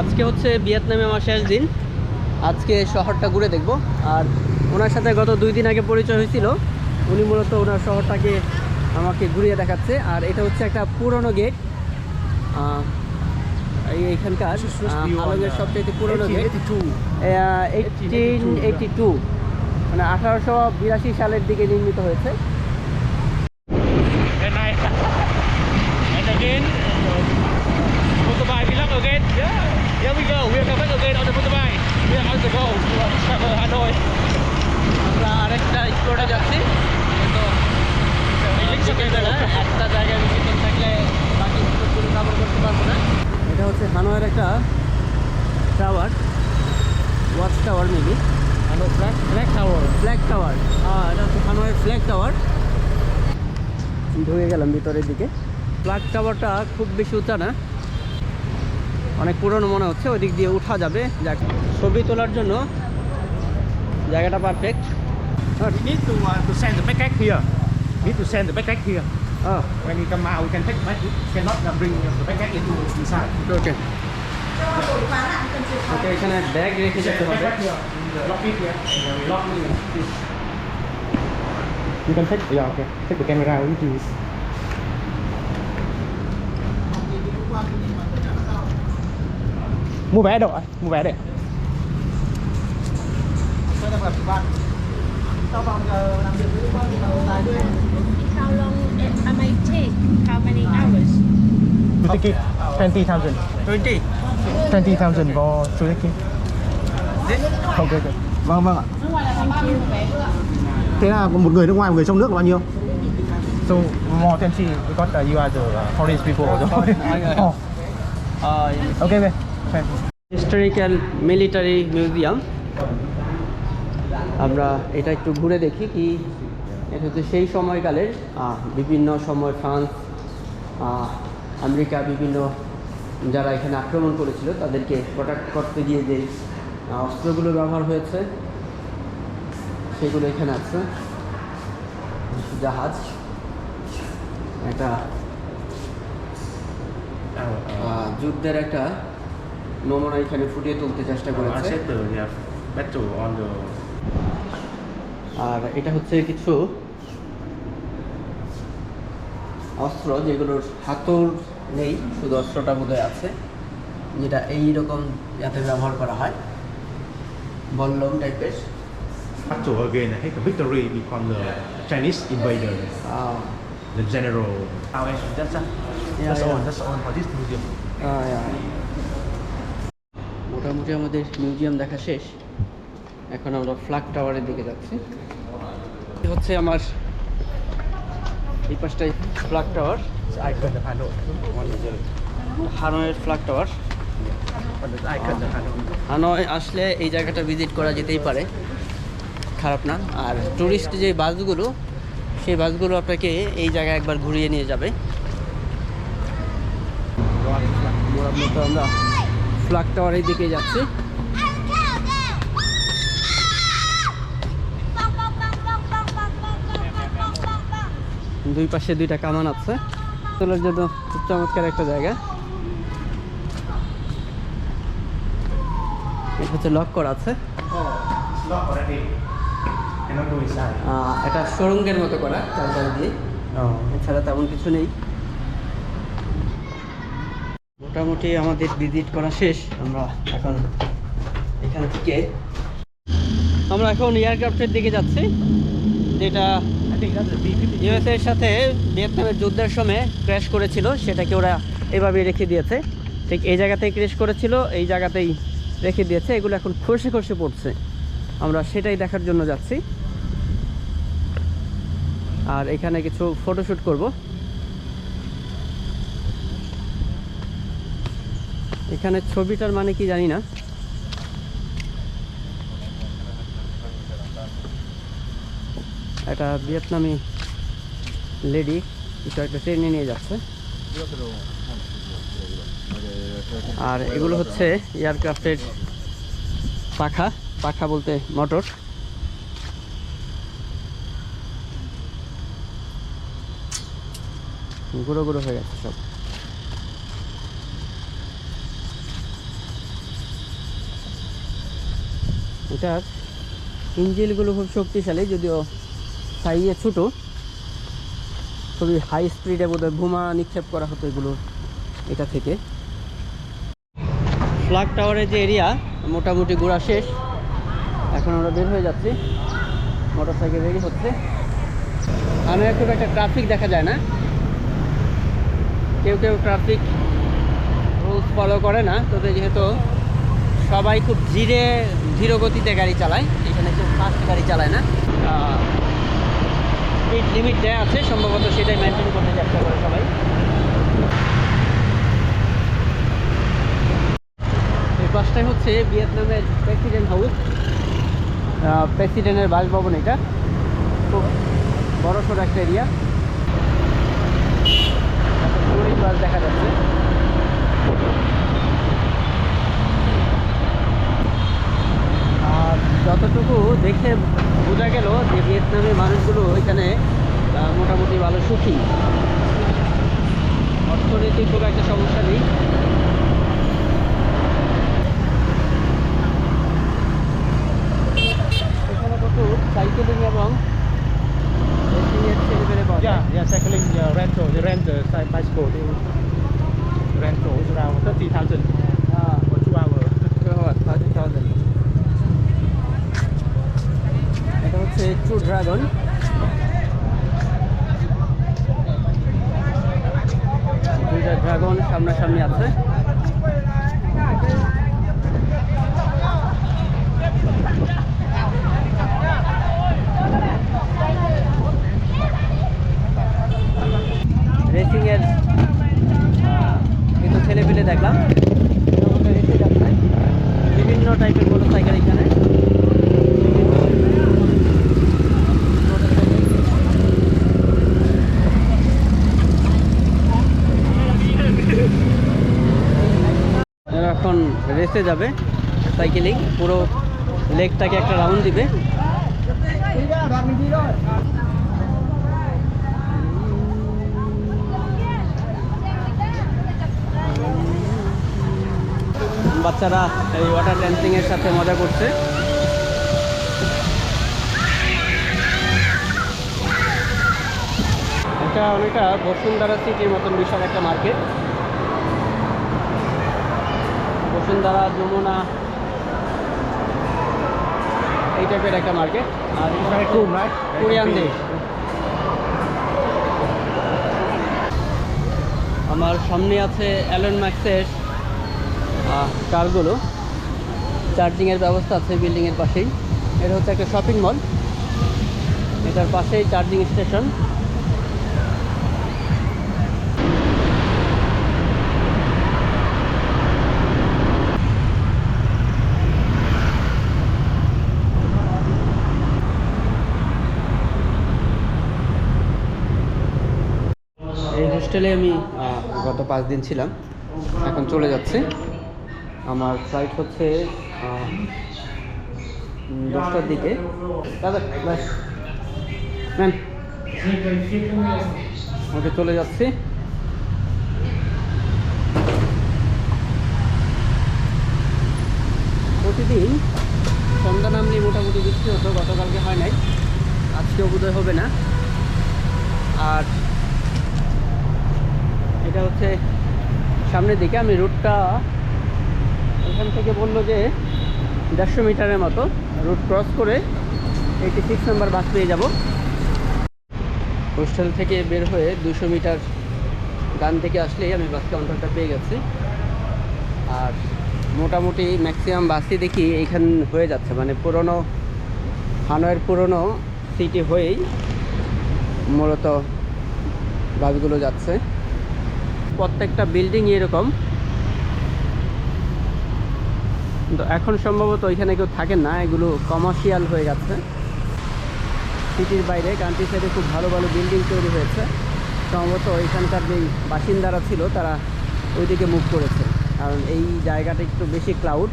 আজকে হচ্ছে ভিয়েতনামে আমার শেষ দিন। আজকে শহরটা ঘুরে দেখব। আর ওনার সাথে গত দুই দিন আগে পরিচয় হয়েছিল। উনি মূলত ওনার শহরটাকে আমাকে ঘুরিয়ে দেখাচ্ছে। আর এটা হচ্ছে একটা পুরনো গেট এই এইখানকার আলমের সবচেয়ে পুরনো গেট এইটিন এইটি টু মানে আঠারোশো বিরাশি সালের দিকে নির্মিত হয়েছে। Again. Again. Yeah. Here we go. We are coming again on the motorbike. We are on the go to travel Hanoi. আমরা আরেকটা স্পটে যাচ্ছি তো একটা জায়গায় ভিজিট থাকলে বাকি স্পটগুলো কভার করতে পারব না এটা হচ্ছে হানোয়ের একটা tower watch tower maybe Hanoi Black Black Tower. Flag tower হ্যাঁ এটা হচ্ছে হানোয়ের ফ্ল্যাগ টাওয়ার ঢুকে গেলাম ভিতরের দিকে ফ্ল্যাগ টাওয়ারটা খুব বেশি উঁচা না অনেক পুরনো মনে হচ্ছে ওই দিক দিয়ে উঠা যাবে যাক ছবি তোলার জন্য জায়গাটা perfect We need to uh, to send the backpack here. We need to send the backpack here. হ্যাঁ When we come out, we can take back. We cannot uh, bring the backpack into inside. Okay okay এখানে bag রেখে যেতে হবে Backpack here. Lock it here. We lock it here. You can take, yeah, okay. Take the camera with you. mua vé đợi mua vé để How long am I take? How many hours? Tôi ticket 20,000 20 20,000 có tôi ticket Ok ok Vâng vâng ạ Thế là một người nước ngoài, một người trong nước là bao nhiêu? So more than she because uh, you are the uh, foreign people rồi oh. uh, Okay, okay. Historical military museum আমরা এটা একটু ঘুরে দেখি কি এটা হচ্ছে সেই সময়কালের বিভিন্ন সময় ফ্রান্স আমেরিকা বিভিন্ন যারা এখানে আক্রমণ করেছিল তাদেরকে প্রোটেক্ট করতে গিয়ে যে অস্ত্রগুলো ব্যবহার হয়েছে, সেগুলো এখানে আছে। জাহাজ। একটা যুদ্ধের একটা নমুনা এখানে ফুটিয়ে তুলতে চেষ্টা করেছে আর এটা হচ্ছে কিছু অস্ত্র যেগুলোর হাতর নেই শুধু অস্ত্রটা বোধহয় আছে যেটা এই রকম যাতে ব্যবহার করা হয় বল্লম টাইপের battle again, I think the victory become the Chinese invader, ah, the general. Oh, that's uh, Yeah, that's yeah. all. That's all for this museum. Ah, yeah. মোটামুটি আমাদের মিউজিয়াম দেখা শেষ। এখন আমরা ফ্ল্যাগ টাওয়ারের দিকে যাচ্ছি। হচ্ছে আমার এই পাশটাই ফ্ল্যাগ টাওয়ার। Hanoi. হানয়ের ফ্ল্যাগ টাওয়ার. হানয় আসলে এই জায়গাটা ভিজিট করা যেতেই পারে। খারাপ না। আর টুরিস্ট যে বাসগুলো সেই বাসগুলো আপনাকে এই জায়গায় একবার ঘুরিয়ে নিয়ে যাবে। আমরা ফ্ল্যাগ টাওয়ারের দিকে যাচ্ছি। দুই পাশে দুইটা কামান আছে। তোলার জন্য খুব চমৎকার একটা জায়গা। এটা হচ্ছে লক করা আছে। এটা সুরঙ্গের মতো করা চারপাশ দিয়ে. এছাড়া তেমন কিছু নেই। মোটামুটি আমাদের ভিজিট করা শেষ। আমরা এখন এখান থেকে আমরা এখন এয়ারক্রাফটের দিকে যাচ্ছি। যেটা I think that's the B-50. USA এর সাথে ভিয়েতনামের যুদ্ধের সময় ক্র্যাশ করেছিল, সেটাকে ওরা এভাবে রেখে দিয়েছে। ঠিক এই জায়গাতেই ক্র্যাশ করেছিল, এই জায়গাতেই রেখে দিয়েছে। এগুলো এখন খসে খসে পড়ছে। আমরা সেটাই দেখার জন্য যাচ্ছি। আর এখানে কিছু ফটোশ্যুট করব। এখানে ছবিটার মানে কি জানি না। একটা ভিয়েতনামি লেডি কিছু একটা ট্রেনে নিয়ে যাচ্ছে। আর এগুলো হচ্ছে এয়ারক্রাফটের পাখা পাখা বলতে মোটর। গুঁড়ো গুঁড়ো হয়ে গেছে সব। এটার ইঞ্জিনগুলো খুব শক্তিশালী, যদিও সাইজে ছোটো। খুবই হাই স্পিডে বোধহয় বোমা নিক্ষেপ করা হতো এগুলো এটা থেকে। ফ্ল্যাগ টাওয়ারের যে এরিয়া মোটামুটি ঘোরা শেষ। এখন আমরা বের হয়ে যাচ্ছি। মোটর সাইকেল রেডি হচ্ছে। আমি খুব একটা ট্রাফিক দেখা যায় না। কেউ কেউ ট্রাফিক রুলস ফলো করে না। তবে যেহেতু সবাই খুব ধীরে, ধীর গতিতে গাড়ি চালায়। এখানে খুব ফাস্ট গাড়ি চালায় না। স্পিড লিমিট দেওয়া আছে, সম্ভবত সেটাই মেনটেন করতে চেষ্টা করে সবাই। এই পাশটাই হচ্ছে ভিয়েতনামের প্রেসিডেন্ট হাউস প্রেসিডেন্টের বাসভবন এটা। খুব বড় সড়ো একটা এরিয়া বাস দেখা যাচ্ছে। যতটুকু দেখে বোঝা গেল যে ভিয়েতনামের মানুষগুলো এখানে মোটামুটি ভালো সুখী। অর্থনীতির খুব একটা সমস্যা নেই। এখানে সাইকেলিং এবং Yeah, yeah, cycling, uh, rental, the uh, rental, bicycle, the fed to dragon. দুইটা ড্রাগন সামনাসামনি আছে। রেসে যাবে সাইকেলিং, পুরো লেকটাকে একটা রাউন্ড দিবে। বাচ্চারা এই ওয়াটার ড্যান্সিং এর সাথে মজা করছে। এটা অনেকটা বসুন্ধরা সিটির মতন বিশাল একটা মার্কেট বসুন্ধরা যমুনা এই টাইপের একটা মার্কেট আর? Very কোরিয়ান দেশ আমার সামনে আছে অ্যালন ম্যাক্সের কারগুলো চার্জিংয়ের ব্যবস্থা আছে বিল্ডিংয়ের পাশেই। এটা হচ্ছে একটা শপিং মল এটার পাশেই চার্জিং স্টেশন এই হোস্টেলে আমি গত পাঁচ দিন ছিলাম। এখন চলে যাচ্ছি। আমার ফ্লাইট হচ্ছে দশটার দিকে। দাদা ওকে চলে যাচ্ছি। প্রতিদিন সন্ধ্যা নামলে মোটামুটি বৃষ্টি হতো, গতকালকে হয় নাই। আজকেও বোধহয় হবে না। আর এটা হচ্ছে সামনের দিকে, আমি রুটটা এখান থেকে বলল যে দেড়শো মিটারের মতো রুট ক্রস করে এইটি সিক্স নাম্বার বাস পেয়ে যাব। হোস্টেল থেকে বের হয়ে দুশো মিটার ডান থেকে আসলেই আমি বাস কাউন্টারটা পেয়ে গেছি। আর মোটামুটি ম্যাক্সিমাম বাসই দেখি এইখান হয়ে যাচ্ছে মানে পুরনো, হানয়ের পুরনো সিটি হয়েই মূলত বাসগুলো যাচ্ছে। প্রত্যেকটা বিল্ডিং এরকম। কিন্তু এখন সম্ভবত ওইখানে কেউ থাকেন না, এগুলো কমার্শিয়াল হয়ে গেছে। সিটির বাইরে কান্ট্রি সাইডে খুব ভালো ভালো বিল্ডিং তৈরি হয়েছে। সম্ভবত ওইখানকার যেই বাসিন্দারা ছিল, তারা ওইদিকে মুভ করেছে। কারণ এই জায়গাটা একটু বেশি ক্লাউড